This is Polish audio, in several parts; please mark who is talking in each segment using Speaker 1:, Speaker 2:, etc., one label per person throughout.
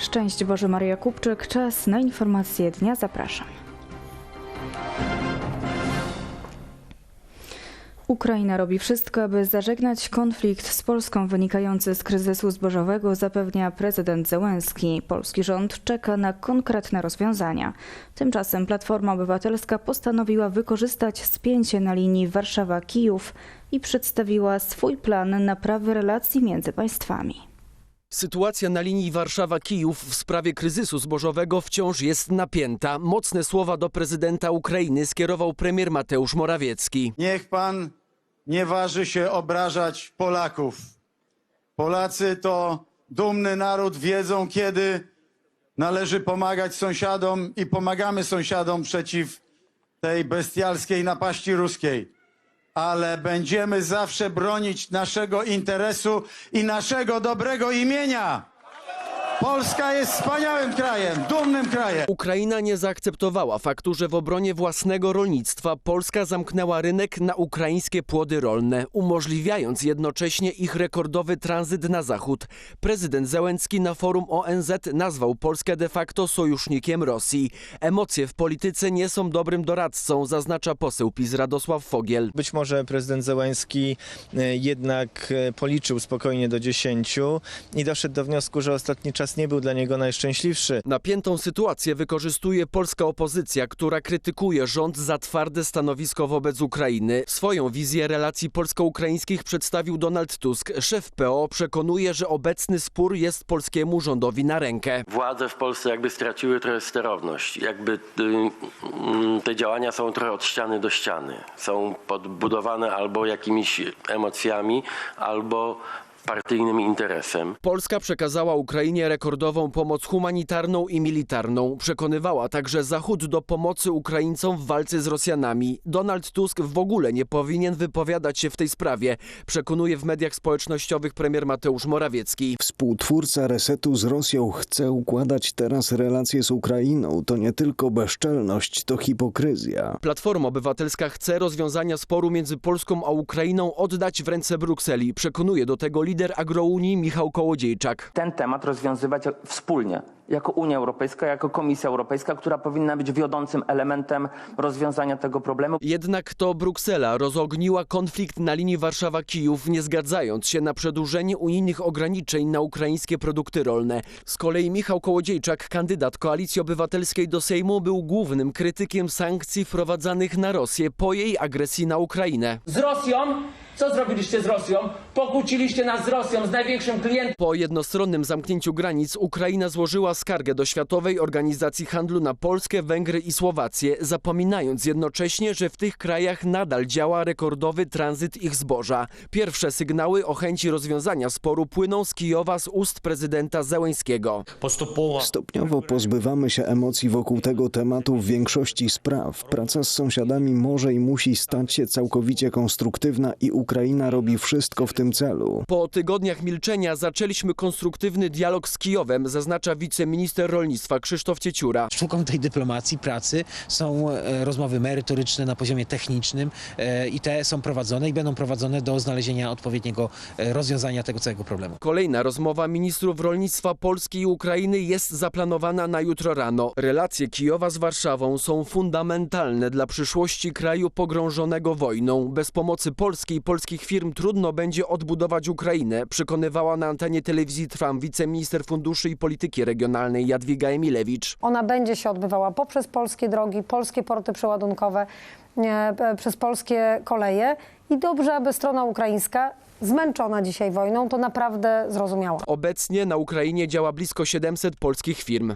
Speaker 1: Szczęść Boże Maria Kupczyk, czas na informacje dnia, zapraszam. Ukraina robi wszystko, aby zażegnać konflikt z Polską wynikający z kryzysu zbożowego, zapewnia prezydent Zełenski. Polski rząd czeka na konkretne rozwiązania. Tymczasem Platforma Obywatelska postanowiła wykorzystać spięcie na linii Warszawa-Kijów i przedstawiła swój plan naprawy relacji między państwami.
Speaker 2: Sytuacja na linii Warszawa-Kijów w sprawie kryzysu zbożowego wciąż jest napięta. Mocne słowa do prezydenta Ukrainy skierował premier Mateusz Morawiecki.
Speaker 3: Niech pan nie waży się obrażać Polaków. Polacy to dumny naród, wiedzą kiedy należy pomagać sąsiadom i pomagamy sąsiadom przeciw tej bestialskiej napaści ruskiej. Ale będziemy zawsze bronić naszego interesu i naszego dobrego imienia. Polska jest wspaniałym krajem, dumnym krajem.
Speaker 2: Ukraina nie zaakceptowała faktu, że w obronie własnego rolnictwa Polska zamknęła rynek na ukraińskie płody rolne, umożliwiając jednocześnie ich rekordowy tranzyt na zachód. Prezydent Zełenski na forum ONZ nazwał Polskę de facto sojusznikiem Rosji. Emocje w polityce nie są dobrym doradcą, zaznacza poseł PiS Radosław Fogiel.
Speaker 4: Być może prezydent Zełański e, jednak e, policzył spokojnie do 10 i doszedł do wniosku, że ostatni czas nie był dla niego najszczęśliwszy.
Speaker 2: Napiętą sytuację wykorzystuje polska opozycja, która krytykuje rząd za twarde stanowisko wobec Ukrainy. Swoją wizję relacji polsko-ukraińskich przedstawił Donald Tusk. Szef PO przekonuje, że obecny spór jest polskiemu rządowi na rękę.
Speaker 5: Władze w Polsce jakby straciły trochę sterowność. Jakby y, mm, te działania są trochę od ściany do ściany. Są podbudowane albo jakimiś emocjami, albo partyjnym interesem.
Speaker 2: Polska przekazała Ukrainie rekordową pomoc humanitarną i militarną. Przekonywała także Zachód do pomocy Ukraińcom w walce z Rosjanami. Donald Tusk w ogóle nie powinien wypowiadać się w tej sprawie, przekonuje w mediach społecznościowych premier Mateusz Morawiecki.
Speaker 6: Współtwórca resetu z Rosją chce układać teraz relacje z Ukrainą. To nie tylko bezczelność, to hipokryzja.
Speaker 2: Platforma Obywatelska chce rozwiązania sporu między Polską a Ukrainą oddać w ręce Brukseli. Przekonuje do tego lider agrounii Michał Kołodziejczak.
Speaker 7: ten temat rozwiązywać wspólnie, jako Unia Europejska, jako Komisja Europejska, która powinna być wiodącym elementem rozwiązania tego problemu.
Speaker 2: Jednak to Bruksela rozogniła konflikt na linii Warszawa-Kijów, nie zgadzając się na przedłużenie unijnych ograniczeń na ukraińskie produkty rolne. Z kolei Michał Kołodziejczak, kandydat Koalicji Obywatelskiej do Sejmu, był głównym krytykiem sankcji wprowadzanych na Rosję po jej agresji na Ukrainę.
Speaker 8: z Rosją. Co zrobiliście z Rosją? Pokłóciliście nas z Rosją, z największym klientem.
Speaker 2: Po jednostronnym zamknięciu granic Ukraina złożyła skargę do Światowej Organizacji Handlu na Polskę, Węgry i Słowację, zapominając jednocześnie, że w tych krajach nadal działa rekordowy tranzyt ich zboża. Pierwsze sygnały o chęci rozwiązania sporu płyną z Kijowa z ust prezydenta Zełęńskiego.
Speaker 6: Stopniowo pozbywamy się emocji wokół tego tematu w większości spraw. Praca z sąsiadami może i musi stać się całkowicie konstruktywna i Ukraina robi wszystko w tym celu.
Speaker 2: Po tygodniach milczenia zaczęliśmy konstruktywny dialog z Kijowem, zaznacza wiceminister rolnictwa Krzysztof Cieciura.
Speaker 9: Sztuką tej dyplomacji, pracy są e, rozmowy merytoryczne na poziomie technicznym e, i te są prowadzone i będą prowadzone do znalezienia odpowiedniego e, rozwiązania tego całego problemu.
Speaker 2: Kolejna rozmowa ministrów rolnictwa Polski i Ukrainy jest zaplanowana na jutro rano. Relacje Kijowa z Warszawą są fundamentalne dla przyszłości kraju pogrążonego wojną. Bez pomocy Polski i polskich firm trudno będzie odbudować Ukrainę, przekonywała na antenie telewizji Trwam wiceminister funduszy i polityki regionalnej Jadwiga Emilewicz.
Speaker 10: Ona będzie się odbywała poprzez polskie drogi, polskie porty przeładunkowe, e, przez polskie koleje i dobrze, aby strona ukraińska, zmęczona dzisiaj wojną, to naprawdę zrozumiała.
Speaker 2: Obecnie na Ukrainie działa blisko 700 polskich firm.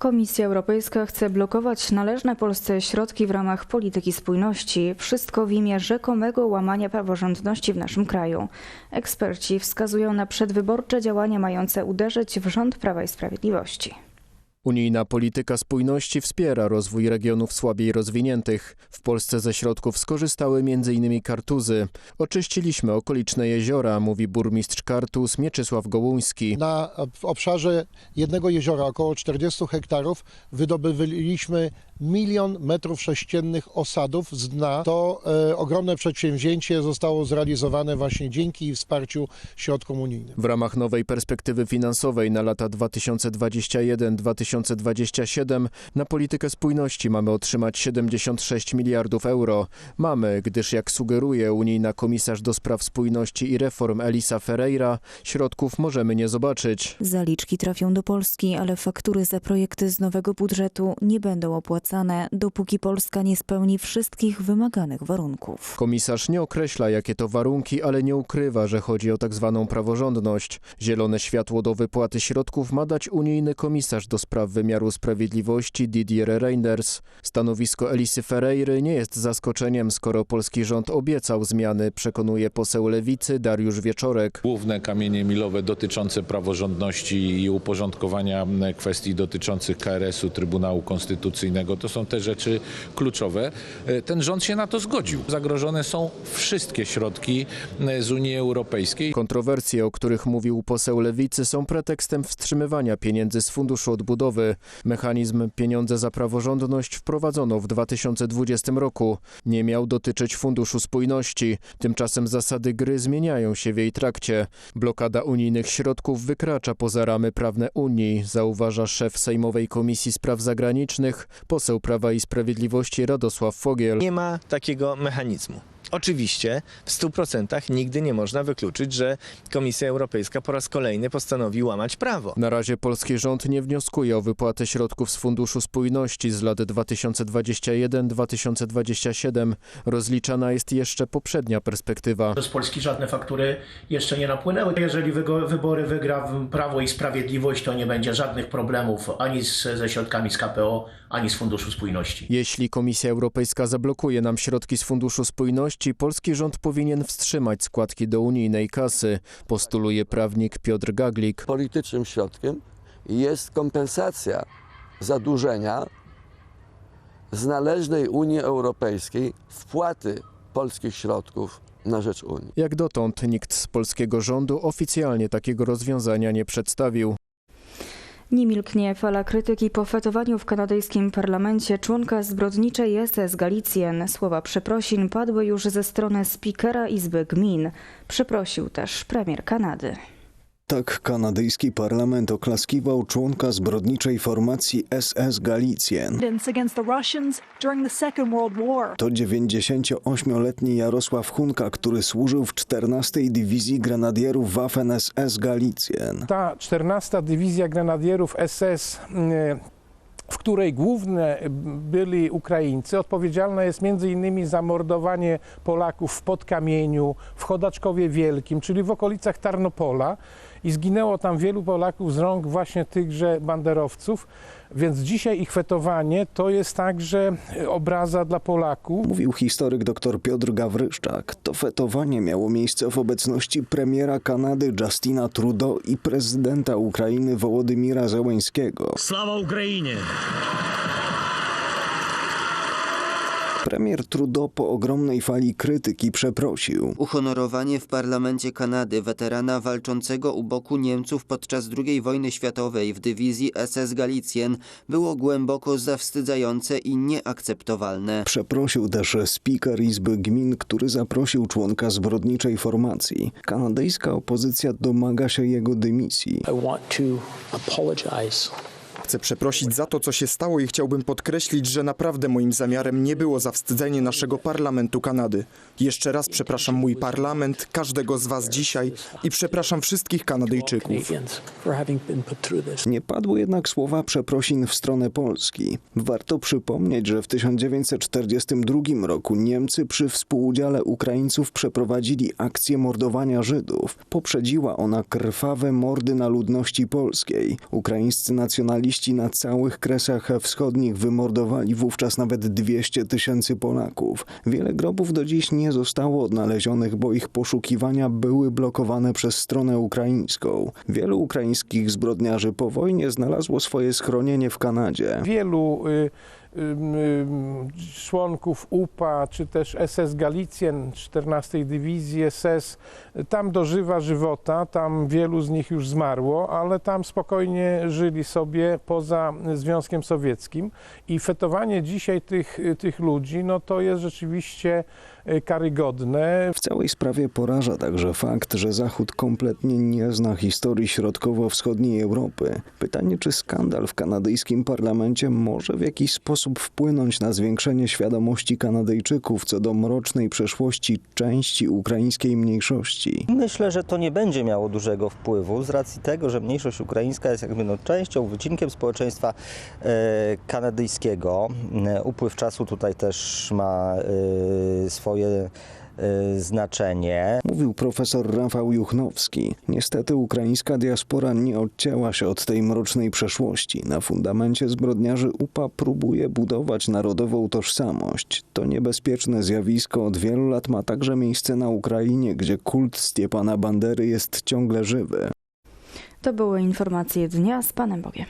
Speaker 1: Komisja Europejska chce blokować należne Polsce środki w ramach polityki spójności. Wszystko w imię rzekomego łamania praworządności w naszym kraju. Eksperci wskazują na przedwyborcze działania mające uderzyć w rząd Prawa i Sprawiedliwości.
Speaker 11: Unijna polityka spójności wspiera rozwój regionów słabiej rozwiniętych. W Polsce ze środków skorzystały m.in. Kartuzy. Oczyściliśmy okoliczne jeziora, mówi burmistrz Kartuz Mieczysław Gołuński.
Speaker 12: Na w obszarze jednego jeziora, około 40 hektarów, wydobywaliśmy milion metrów sześciennych osadów z dna. To e, ogromne przedsięwzięcie zostało zrealizowane właśnie dzięki wsparciu środkom unijnym.
Speaker 11: W ramach nowej perspektywy finansowej na lata 2021-2027 na politykę spójności mamy otrzymać 76 miliardów euro. Mamy, gdyż jak sugeruje unijna komisarz do spraw spójności i reform Elisa Ferreira, środków możemy nie zobaczyć.
Speaker 1: Zaliczki trafią do Polski, ale faktury za projekty z nowego budżetu nie będą opłacane, dopóki Polska nie spełni wszystkich wymaganych warunków.
Speaker 11: Komisarz nie określa, jakie to warunki, ale nie ukrywa, że chodzi o tak zwaną praworządność. Zielone światło do wypłaty środków ma dać unijny komisarz do spraw wymiaru sprawiedliwości Didier Reinders. Stanowisko Elisy Ferreiry nie jest zaskoczeniem, skoro polski rząd obiecał zmiany, przekonuje poseł Lewicy Dariusz Wieczorek.
Speaker 13: Główne kamienie milowe dotyczące praworządności i uporządkowania kwestii dotyczących KRS-u, Trybunału Konstytucyjnego, to są te rzeczy kluczowe. Ten rząd się na to zgodził. Zagrożone są wszystkie środki z Unii Europejskiej.
Speaker 11: Kontrowersje, o których mówił poseł Lewicy, są pretekstem wstrzymywania pieniędzy z Funduszu Odbudowy. Mechanizm Pieniądze za praworządność wprowadzono w 2020 roku. Nie miał dotyczyć Funduszu Spójności. Tymczasem zasady gry zmieniają się w jej trakcie. Blokada unijnych środków wykracza poza ramy prawne Unii, zauważa szef Sejmowej Komisji Spraw Zagranicznych, poseł Prawa i Sprawiedliwości Radosław Fogiel.
Speaker 4: Nie ma takiego mechanizmu. Oczywiście w 100% nigdy nie można wykluczyć, że Komisja Europejska po raz kolejny postanowi łamać prawo.
Speaker 11: Na razie polski rząd nie wnioskuje o wypłatę środków z Funduszu Spójności z lat 2021-2027. Rozliczana jest jeszcze poprzednia perspektywa.
Speaker 14: Z Polski żadne faktury jeszcze nie napłynęły. Jeżeli wybory wygra Prawo i Sprawiedliwość, to nie będzie żadnych problemów ani z, ze środkami z KPO, ani z Funduszu Spójności.
Speaker 11: Jeśli Komisja Europejska zablokuje nam środki z Funduszu Spójności, polski rząd powinien wstrzymać składki do unijnej kasy, postuluje prawnik Piotr Gaglik.
Speaker 15: Politycznym środkiem jest kompensacja zadłużenia z należnej Unii Europejskiej wpłaty polskich środków na rzecz Unii.
Speaker 11: Jak dotąd nikt z polskiego rządu oficjalnie takiego rozwiązania nie przedstawił.
Speaker 1: Nie milknie fala krytyki po fetowaniu w kanadyjskim parlamencie członka zbrodniczej SS Galicjen. Słowa przeprosin padły już ze strony spikera Izby Gmin. Przeprosił też premier Kanady.
Speaker 6: Tak kanadyjski parlament oklaskiwał członka zbrodniczej formacji SS Galicjen. To 98-letni Jarosław Hunka, który służył w 14 Dywizji Grenadierów Waffen SS Galicjen.
Speaker 16: Ta 14 Dywizja Grenadierów SS w której główne byli Ukraińcy, odpowiedzialna jest między innymi za mordowanie Polaków w Podkamieniu, w Chodaczkowie Wielkim, czyli w okolicach Tarnopola i zginęło tam wielu Polaków z rąk właśnie tychże banderowców, więc dzisiaj ich fetowanie to jest także obraza dla Polaków.
Speaker 6: Mówił historyk dr Piotr Gawryszczak. To fetowanie miało miejsce w obecności premiera Kanady Justina Trudeau i prezydenta Ukrainy Wołodymira Zełeńskiego.
Speaker 17: Sława Ukrainie!
Speaker 6: Premier Trudeau po ogromnej fali krytyki przeprosił.
Speaker 18: Uhonorowanie w parlamencie Kanady weterana walczącego u boku Niemców podczas II wojny światowej w dywizji SS Galicjen było głęboko zawstydzające i nieakceptowalne.
Speaker 6: Przeprosił też speaker Izby Gmin, który zaprosił członka zbrodniczej formacji. Kanadyjska opozycja domaga się jego dymisji.
Speaker 17: I want to apologize
Speaker 19: Chcę przeprosić za to, co się stało i chciałbym podkreślić, że naprawdę moim zamiarem nie było zawstydzenie naszego parlamentu Kanady. Jeszcze raz przepraszam mój parlament, każdego z was dzisiaj i przepraszam wszystkich Kanadyjczyków.
Speaker 6: Nie padły jednak słowa przeprosin w stronę Polski. Warto przypomnieć, że w 1942 roku Niemcy przy współudziale Ukraińców przeprowadzili akcję mordowania Żydów. Poprzedziła ona krwawe mordy na ludności polskiej. Ukraińscy nacjonaliści naziści na całych kresach wschodnich wymordowali wówczas nawet 200 tysięcy Polaków. Wiele grobów do dziś nie zostało odnalezionych, bo ich poszukiwania były blokowane przez stronę ukraińską. Wielu ukraińskich zbrodniarzy po wojnie znalazło swoje schronienie w Kanadzie.
Speaker 16: Wielu y, członków UPA czy też SS Galicjen 14 Dywizji SS tam dożywa żywota, tam wielu z nich już zmarło, ale tam spokojnie żyli sobie poza Związkiem Sowieckim. I fetowanie dzisiaj tych, tych ludzi, no to jest rzeczywiście karygodne.
Speaker 6: W całej sprawie poraża także fakt, że Zachód kompletnie nie zna historii środkowo-wschodniej Europy. Pytanie, czy skandal w kanadyjskim parlamencie może w jakiś sposób wpłynąć na zwiększenie świadomości Kanadyjczyków co do mrocznej przeszłości części ukraińskiej mniejszości.
Speaker 20: Myślę, że to nie będzie miało dużego wpływu z racji tego, że mniejszość ukraińska jest jakby no częścią, wycinkiem społeczeństwa e, kanadyjskiego. E, upływ czasu tutaj też ma e, swoje e, znaczenie.
Speaker 6: Mówił profesor Rafał Juchnowski. Niestety ukraińska diaspora nie odcięła się od tej mrocznej przeszłości. Na fundamencie zbrodniarzy UPA próbuje budować narodową tożsamość. To niebezpieczne zjawisko od wielu lat ma także miejsce na Ukrainie, gdzie kult Stepana Bandery jest ciągle żywy.
Speaker 1: To były informacje dnia z Panem Bogiem.